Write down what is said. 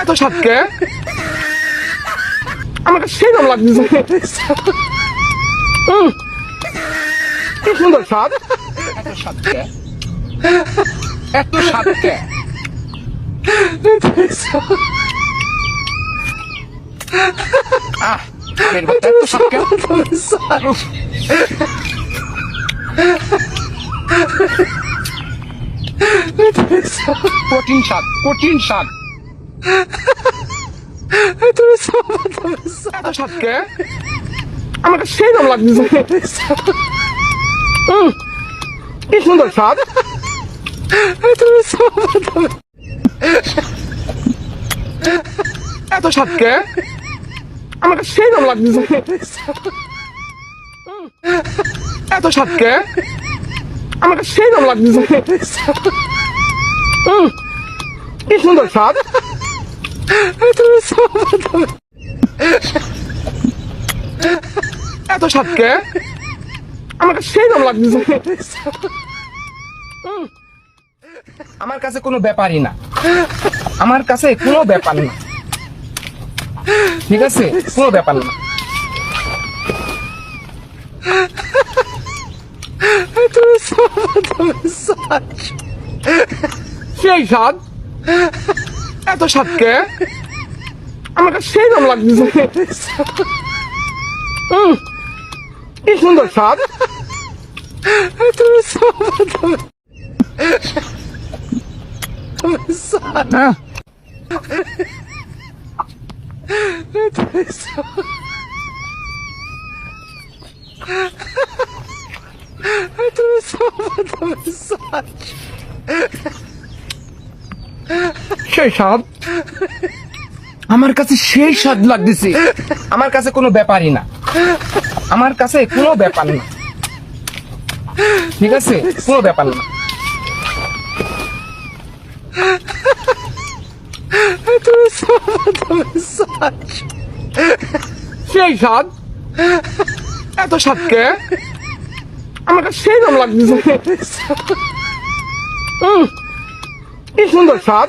এত সাতকে আমাকে লাগতেছে উম, কি সুন্দর স্বাদ এত সাতকে এত সাতকে আহ কঠিন স্বাদ কঠিন স্বাদ তুমি সাপকে আমাকে সেই রকম লাগছে। কি সুন্দর সাপ। তুমি এত সাপকে আমাকে সেই রকম লাগছে। এত সাপকে আমাকে সেই রকম লাগছে। কি সুন্দর সাপ। এত সাতকে আমাকে সেই দাম লাগতেছে। আমার কাছে কোনো ব্যাপারই না। আমার কাছে কোনো ব্যাপার না। ঠিক আছে? কোনো ব্যাপার না। সেই স্বাদ। Ezt a sapke! Annak a szénomlak bizony! Mm. És mondod, sad? Hát túl szabad! Hát túl szabad! Hát túl szabad! Hát túl szabad! Hát túl szabad! সেই স্বাদ? আমার কাছে সেই স্বাদ লাগতেছে। আমার কাছে কোনো ব্যাপারই না। আমার কাছে কোনো ব্যাপার না। ঠিক আছে? কোনো ব্যাপার না। সেই স্বাদ? এত সাতকে আমাকে সেই দাম লাগতেছে। কি সুন্দর স্বাদ।